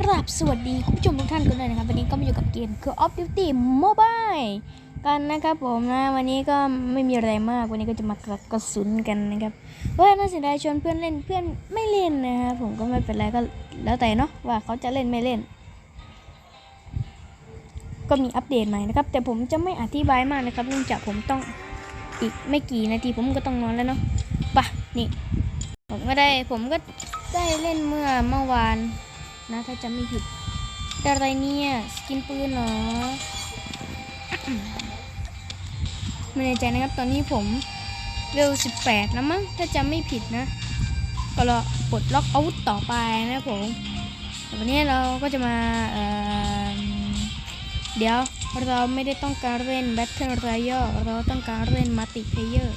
กราบสวัสดีคุณผู้ชมทุกท่านกันเลยนะครับ วันนี้ก็มาอยู่กับเกม Call of Duty Mobile กันนะครับผมนะ วันนี้ก็ไม่มีอะไรมากวันนี้ก็จะมากระกระสุนกันนะครับว่าน่าเสียดายชวนเพื่อนเล่นเพื่อนไม่เล่นนะครับผมก็ไม่เป็นไรก็แล้วแต่เนาะว่าเขาจะเล่นไม่เล่น ก็มีอัปเดตใหม่นะครับ แต่ผมจะไม่อธิบายมากนะครับเนื่องจากผมต้องอีกไม่กี่นาทีผมก็ต้องนอนแล้วเนาะไปะนี่ผมก็ได้ผมก็ได้เล่นเมื่อเมื่อวาน นะถ้าจำไม่ผิดแต่อะไรเนี่ยสกินปืนเหรอไม่แน่ใจนะครับ ตอนนี้ผมเวล18นะมั้งถ้าจำไม่ผิดนะ ก็รอปลดล็อกอาวุธต่อไปนะผมแต่วันนี้เราก็จะมาเเดี๋ยวเราไม่ได้ต้องการเล่น Battle Royale เราต้องการเล่น Multiplayer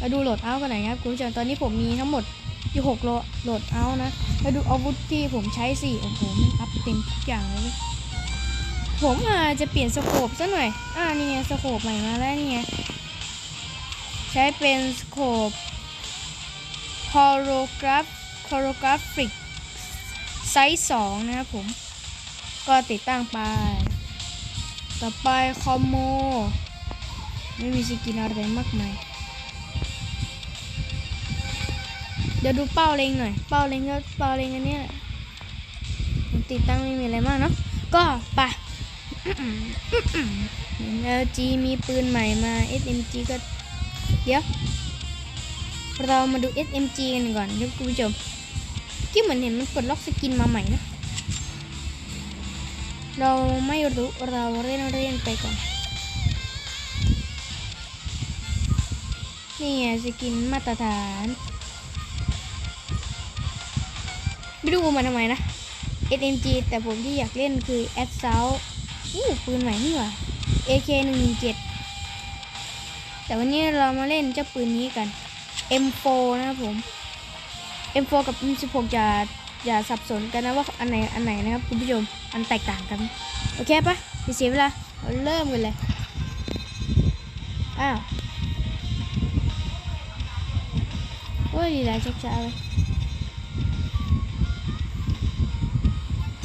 มาดูโหลดเอากันหน่อยครับคุณผู้ชมตอนนี้ผมมีทั้งหมด อยู่หกโหลดโหลดเอานะ แล้วดูอาวุธที่ผมใช้สิโอ้โหมันอัพเต็มทุกอย่างเลย ผมอาจจะเปลี่ยนสโคปซะหน่อย อ่านี่ไงสโคปใหม่มาแล้วนี่ไง ใช้เป็นสโคป Holograph Holographic ไซส์2นะครับผม ก็ติดตั้งไป ต่อไปคอมโม ไม่มีสกินอะไรมากมาย เดี๋ยวดูเป้าเล็งหน่อย เป้าเล็งก็เป้าเล็งอันนี้แหละติดตั้งไม่มีอะไรมากเนาะ ก็ไปเอลจีมีปืนใหม่มา SMG ก็ เดี๋ยว เรามาดู SMG กันก่อนครับคุณผู้ชมที่เหมือนเห็นมันกดล็อกสกินมาใหม่นะ เราไม่รู้เราเล่นเล่นไปก่อน นี่ไงสกินมาตรฐาน ไม่รู้มาทำไมนะ SMG แต่ผมที่อยากเล่นคือ a d s a u l t อู้ปืนใหม่นี่หว่า AK 117 แต่วันนี้เรามาเล่นเจ้าปืนนี้กัน M4 นะครับผม M4 กับ M16 จะอย่าสับสนกันนะว่าอันไหนอันไหนนะครับคุณผู้ชมอันแตกต่างกัน โอเคปะม่เสียเวลาเราเริ่มกันเลย อ้าว โอ้ยดีแล้วช้าๆเลย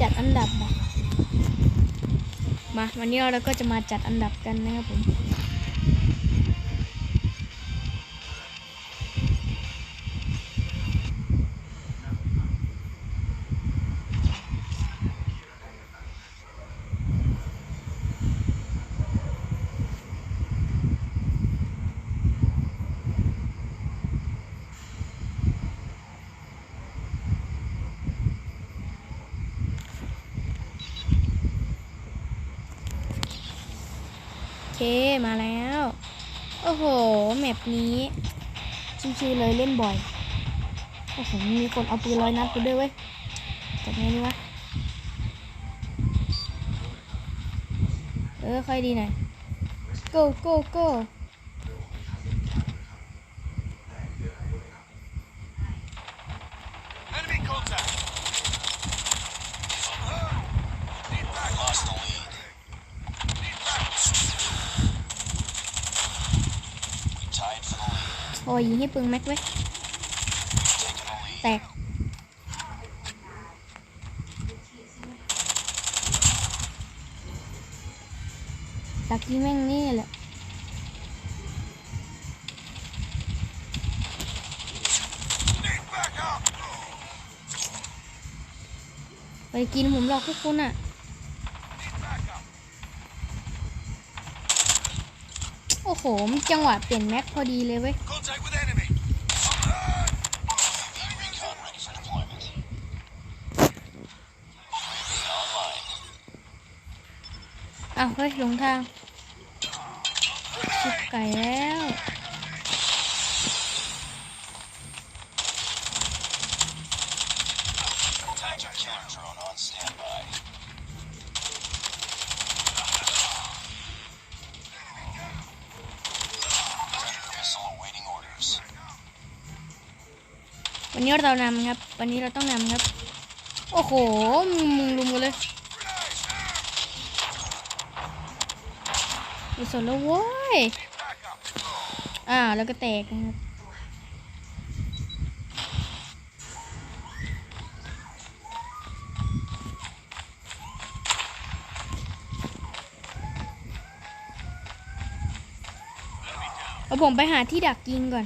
จัดอันดับมาวันนี้เราก็จะมาจัดอันดับกันนะครับผม เคมาแล้ว โอ้โห แมปนี้ชิวๆเลยเล่นบ่อย โอ้โห มีคนเอาปืนร้อยนัดไปด้วยเว้ยจัดไงดีวะ เออ ค่อยดีหน่อย go go go อยยิงให้ปืนแม็กเว้แตกดักยิงแม่งนี่แหละไปกินผมหรอกพวกคุณอะโอ้โห จังหวะเปลี่ยนแม็กพอดีเลยเว้ย Contact with enemy. UAV recon ready for deployment. UAV online. อ้าวเฮ้ยหลงทางชิบไก่แล้ว นี้เรานำครับ วันนี้เราต้องนำครับ โอ้โหมึงลุมกันเลยมีสนแล้วโว้ย อ่า แล้วก็แตกนะครับ เอาผมไปหาที่ดักยิงก่อน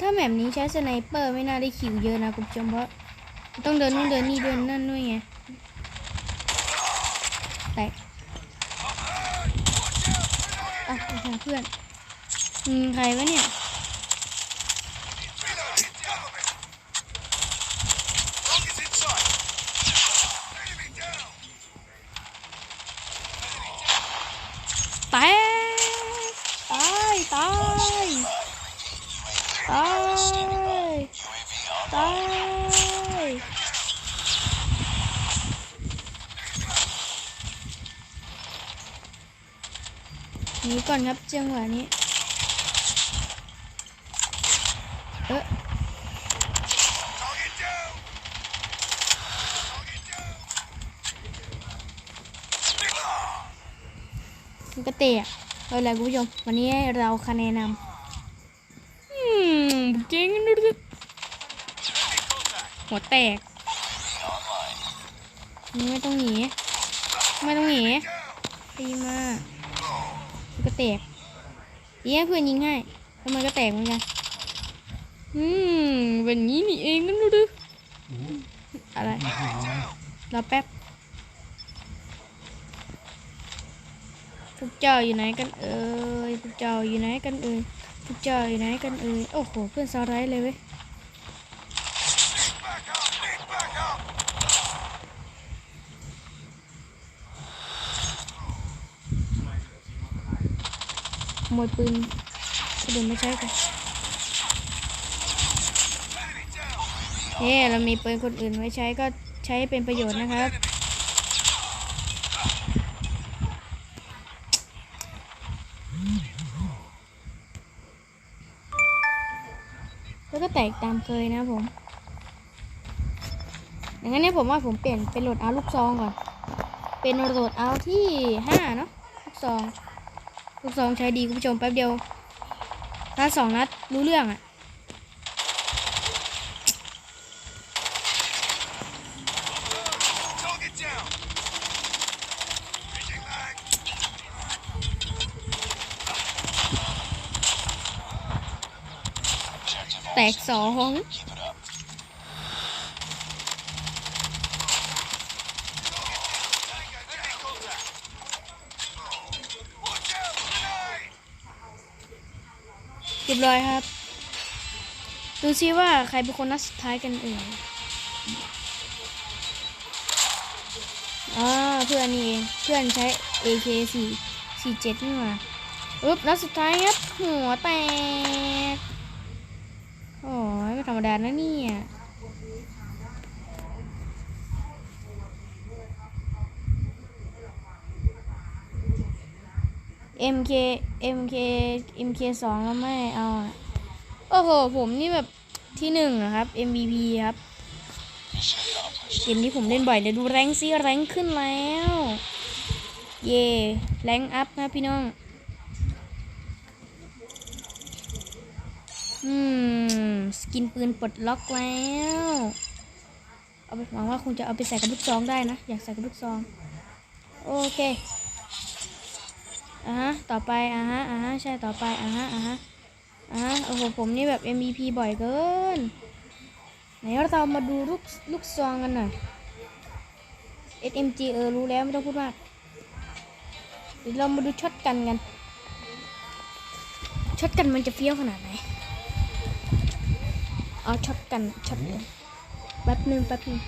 ถ้าแบบนี้ใช้สไนเปอร์ไม่น่าได้คิวเยอะนะคุณผู้ชมเพราะต้องเดินนู่นเดินนี่เดินนั่นด้วยไงแตกอะเพื่อนอืมใครวะเนี่ย Target's inside. Enemy down. แตกตายตาย ตาย UAV on ตายนี้ก่อนครับจังหวะนี้ เอ๊ะ Target down. Target down. มันก็เตะเอาละคุณผู้ชม วันนี้เราคะแนนนำอืมเก่งนุด Enemy contact. หัวแตกไม่ต้องหนี ไม่ต้องหนีตีมามันก็แตกยีให้เพื่อนยิงให้แล้วมันก็แตกเหมือนกัน อืมเป็นงี้นี่เองนั่นดูดิอะไรรอแป๊บพวกเจ้าอยู่ไหนกันเอ่ยพวกเจ้าอยู่ไหนกันเอ่ยพวกเจ้าอยู่ไหนกันเอ่ยโอ้โหเพื่อนสไลด์เลยเว้ย ขโมยปืนคนอื่นไม่ใช้กันเฮ้เรามีปืนคนอื่นไว้ใช้ก็ใช้เป็นประโยชน์นะครับ แล้วก็แตกตามเคยนะผมอย่างนั้นเนี่ยผมว่าผมเปลี่ยนเป็นโหลดเอาลูกซองก่อน เป็นโหลดเอาที่ห้าเนาะลูกซอง ลูกซองใช้ดีคุณผู้ชมแป๊บเดียวถ้าสองนัดรู้เรื่องอะแตกสอง Keep it up. Enemy contact. Watch out. Grenade. เรี ยบร้อยครับ ดูซิว่าใครเป็นคนนัดสุดท้ายกันเอ่ยอ่าเพื่อนนี่เองเพื่อนใช้ AK 4 47นี่หว่าอึ๊บนัดสุดท้ายครับ หัวแตก โอ้ยไม่ธรรมดานะเนี่ย MK MK MK สองแล้วไม่เอาโอ้โห ผมนี่แบบที่หนึ่งนะครับ MVP ครับ เกมนี้ผมเล่นบ่อยเดี๋ยวดูแรงซีแรงขึ้นแล้ว เย่แรงอัพนะพี่น้อง อืม สกินปืนปลดล็อกแล้ว เอาไปหวังว่าคงจะเอาไปใส่กับลูกซองได้นะ อยากใส่กับลูกซอง โอเค อ่าฮะ ต่อไป อ่าฮะ อ่าฮะ ใช่ ต่อไป อ่าฮะ อ่าฮะ อ่าฮะ โอ้โห ผมนี่แบบ MVP บ่อยเกิน ไหนเรามาดูลูกลูกซองกันหน่อย SMG เออ รู้แล้วไม่ต้องพูดมาก เดี๋ยวเรามาดูช็อตกันกัน ช็อตกันมันจะเฟี้ยวขนาดไหน เอาช็อตกันช็อตกันแป๊บหนึงแป๊บหนึง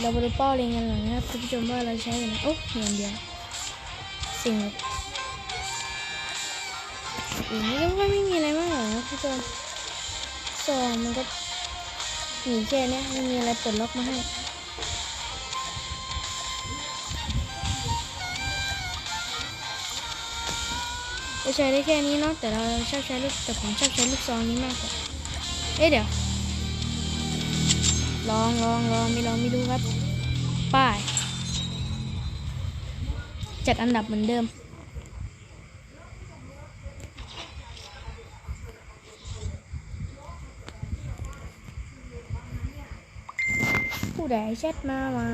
เรามาดูเป้าเล็งกันหน่อยนะครับคุณผู้ชมว่าเราใช้กันโอ้เหียงเดียวสิ่งอื่นนี่ก็ไม่มีอะไรมากหรอกนะคุณผู้ชมซองมันก็มีแค่เนี้ยไม่มีอะไรเปิดล็อกมาให้จะใช้ได้แค่นี้เนาะแต่เราชอบใช้ลูกแต่ผมชอบใช้ลูกซองนี้มากกว่าเอ๊ะเดี๋ยว ลองลองลองไม่ลองไม่ดูครับป้ายจัดอันดับเหมือนเดิมพูดใดแชทมาว่า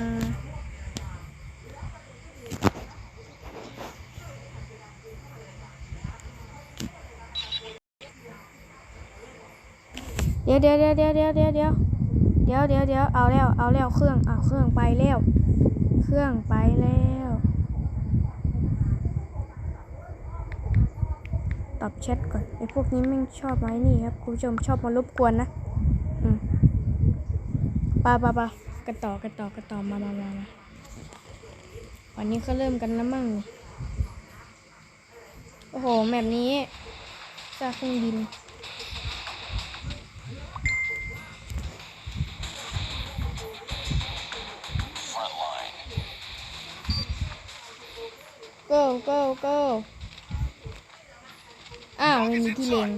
เดี๋ยวเดี๋ยวเดี๋ยวเดี๋ยวเดี๋ยวเดี๋ยว เดี๋ยวเดี๋ยวเดี๋ยวเอาแล้ว เอาแล้วเครื่องเอาเครื่องไปแล้ว เครื่องไปแล้ว ตอบแชทก่อนไอพวกนี้แม่งชอบไว้นี่ครับคุณผู้ชมชอบมารบกวนนะอืมปาปาปากันต่อกันต่อกันต่อมามามามาวันนี้ก็เริ่มกันแล้วมั่งโอ้โหแบบนี้จากเครื่องบิน go go go อ้าวไม่มีที่เล็ง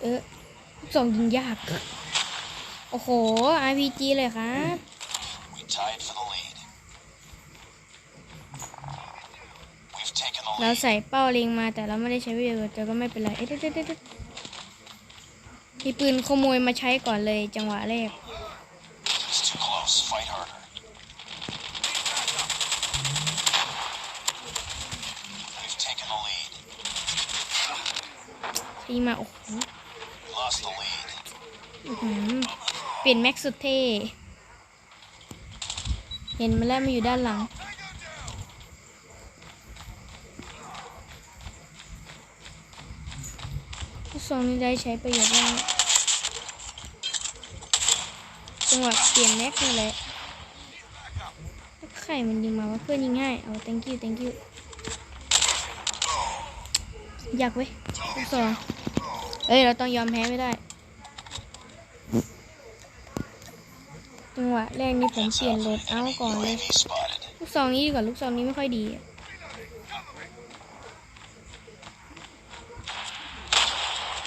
เออส่งยิงยาก โอ้โห RPG เลยครับเราใส่เป้าเล็งมาแต่เราไม่ได้ใช้ประโยชน์แต่ก็ไม่เป็นไร เอ๊ะ มีปืนขโมยมาใช้ก่อนเลยจังหวะแรกที่มา โอ้โหอือหือเปลี่ยนแม็กสุดเท่ เห็นมาแล้วมาอยู่ด้านหลังลูกซองนี้ได้ใช้ประโยชน์มาก จังหวะเปลี่ยนแม็กนี่แหละไข่มันยิงมาว่าเพื่อนยิงง่าย เอา thank you thank you อยากเว้ยลูกซองเอ้ย เราต้องยอมแพ้ไม่ได้ จังหวะแรกนี่ผมเปลี่ยนโหลดเอาก่อนเลย ลูกซองนี้ดีกว่าลูกซองนี้ไม่ค่อยดี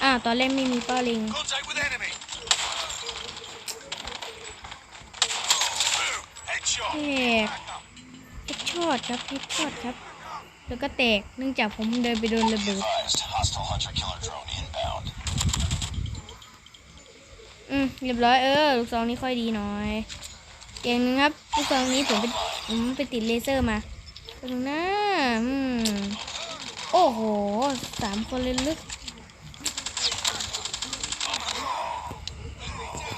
อ่าตอนแรกไม่มีป้าล็ง Contact with enemy. Headshot. แตกเฮดช็อตครับเฮดช็อตครับ แล้วก็แตกเนื่องจากผมเดินไปโดนระเบิด Advised. Hostile hunter killer drone inbound. อืมเรียบร้อยเออลูกซองนี้ค่อยดีหน่อยอย่างหนึงครับลูกซองนี้ผมไปผมไปติดเลเซอร์มาตรงหน้าอืมโอ้โหสามคนเลยลึก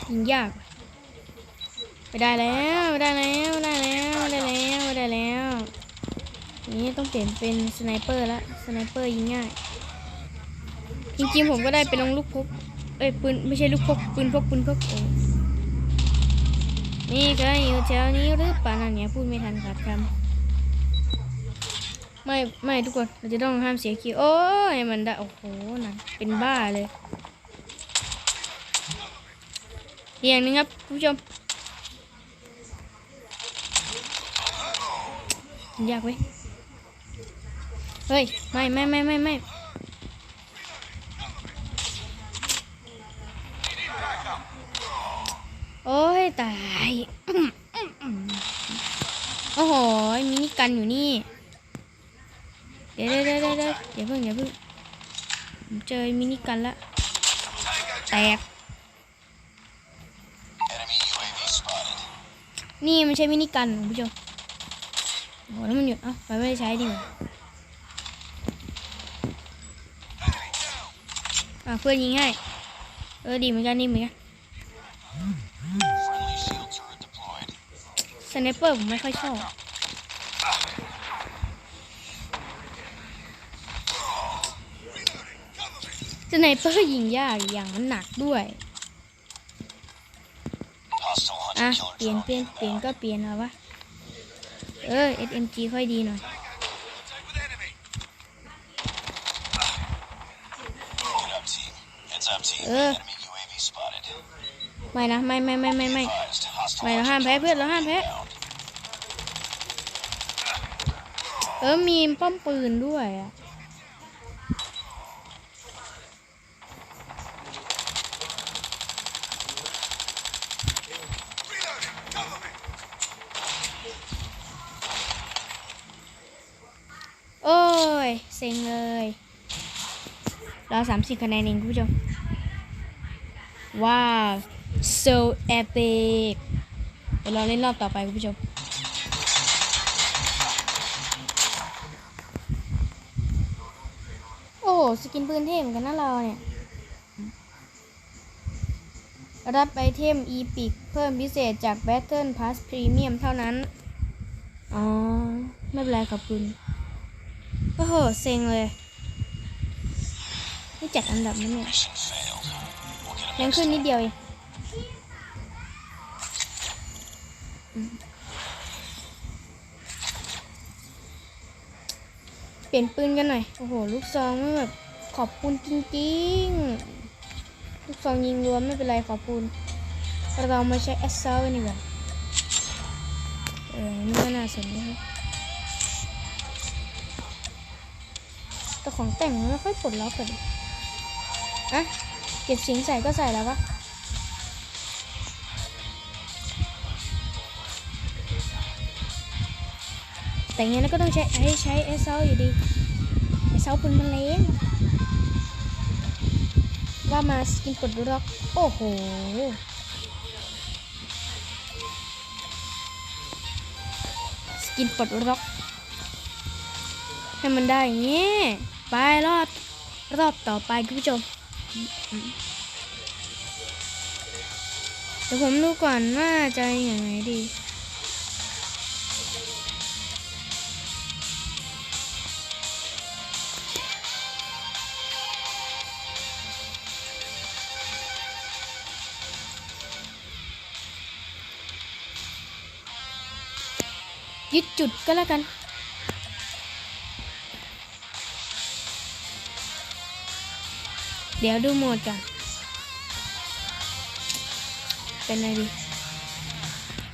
ยิงยาก ไปได้แล้วไปได้แล้วไปได้แล้วไปได้แล้วไปได้แล้วนี่ต้องเปลี่ยนเป็นสไนเปอร์ละสไนเปอร์ยิงง่ายจริงๆผมก็ได้ไปลงลูกพกเอ้ยปืนไม่ใช่ลูกพกปืนพกปืนพกโอ้นี่ก็อยู่แถวนี้หรือเปล่านั่นเนี่ยพูดไม่ทันขาดคำไม่ไม่ทุกคนเราจะต้องห้ามเสียคิวโอ้ยมันได้โอ้โหนักเป็นบ้าเลยอย่างนึงครับคุณผู้ชม ยากเว้ย เฮ้ย ไม่ไม่ไม่ไม่ไม่โอ้ย ตาย โอ้โห มินิกันอยู่นี่ เดี๋ยวเดี๋ยวเดี๋ยวเดี๋ยวอย่าเพิ่งอย่าเพิ่งเจอมินิกันละแตก นี่มันใช่มินิกันคุณผู้ชม โอ้โหแล้วมันหยุดเอ้าไปไม่ได้ใช้ดีกว่าอะเพื่อนยิงให้เออดีเหมือนกันดีเหมือนกันสไนเปอร์ผมไม่ค่อยชอบสไนเปอร์ยิงยากอย่างมันหนักด้วยอะเปลี่ยนเปลี่ยนเปลี่ยนก็เปลี่ยนเอาวะ เออ SMG ค่อยดีหน่อย Contact with enemy. Good up, team. Heads up, team. Uh. Enemy UAV spotted. ไม่นะไม่ไม่ไม่ไม่ไม่ Advised. Hostile ไม่เรา hunter ห้ามแพ้ killer เพื่อนเราห้ามแพ้ inbound. เออมีป้อมปืนด้วยอะ โอ้ย เซ็งเลยเราสามสิบคะแนนเองคุณผู้ชม ว้าว so epic เดี๋ยวเราเล่นรอบต่อไปคุณผู้ชมโอ้สกินปืนเท่เหมือนกันนะเราเนี่ย รับไอเทม e p i c เพิ่มพิเศษจาก Battle Pass Premium เท่านั้น อ๋อ ไม่เป็นไรขอบคุณ โอ้โหเซ็งเลย ไม่จัดอันดับนั้นเนี่ยยังขึ้นนิดเดียวเองเปลี่ยนปืนกันหน่อย โอ้โห ลูกซองไม่แบบขอบคุณจริงๆ ลูกซองยิงรวมไม่เป็นไรขอบคุณ เรามาใช้แอสเซอลกันดีกว่าเออนี่ก็น่าสนนะครับ ของแต่งมันไม่ค่อยปลดล็อกกันดิอะเก็บสิงใส่ก็ใส่แล้วปะแต่งั้นก็ต้องใช้ให้ใช้เอสเซลอยู่ดีเอสเซลปืนมันเล้งว่ามาสกินปลดล็อกโอ้โหสกินปลดล็อกให้มันได้อย่างงี้ ไปรอบรอบต่อไปคุณผู้ชมเดี๋ยวผมดูก่อนว่าจะอย่างไรดี ยึดจุดก็แล้วกัน เดี๋ยวดูโหมดก่อน เป็นอะไรดี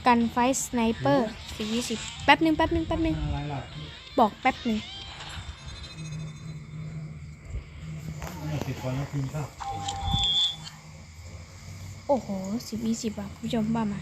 กันไฟสไนเปอร์สิบยี่สิบแป๊บหนึ่งแป๊บหนึ่งแป๊บหนึ่งบอกแป๊บหนึ่งโอ้โหสิบยี่สิบอะคุณผู้ชมบ้ามา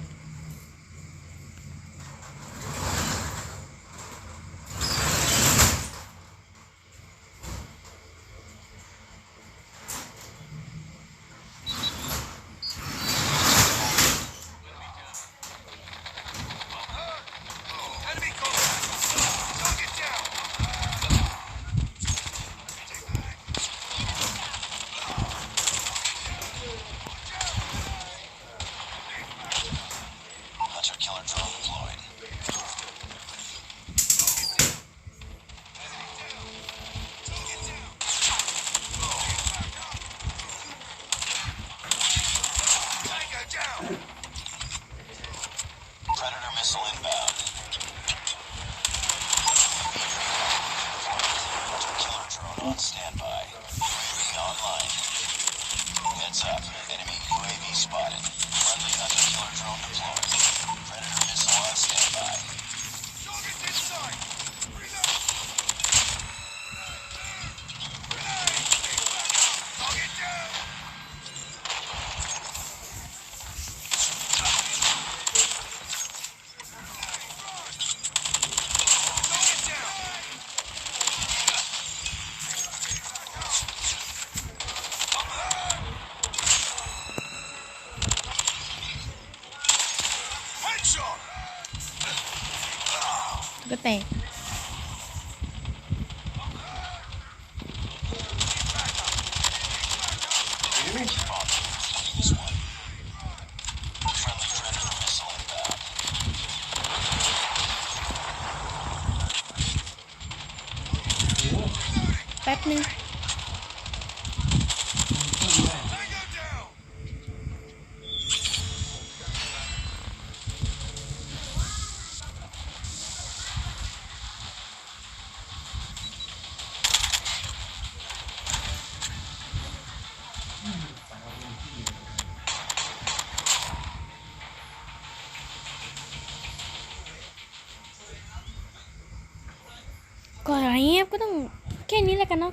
แป๊บหนึ่ง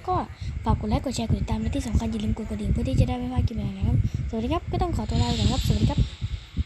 ก็ฝากกดไลค์กดแชร์กดติดตามและที่สำคัญอย่าลืมกดกระดิ่งเพื่อที่จะได้ไม่พลาดคลิปใหม่ๆนะครับสวัสดีครับก็ต้องขอตัวลาไปก่อนครับสวัสดีครับ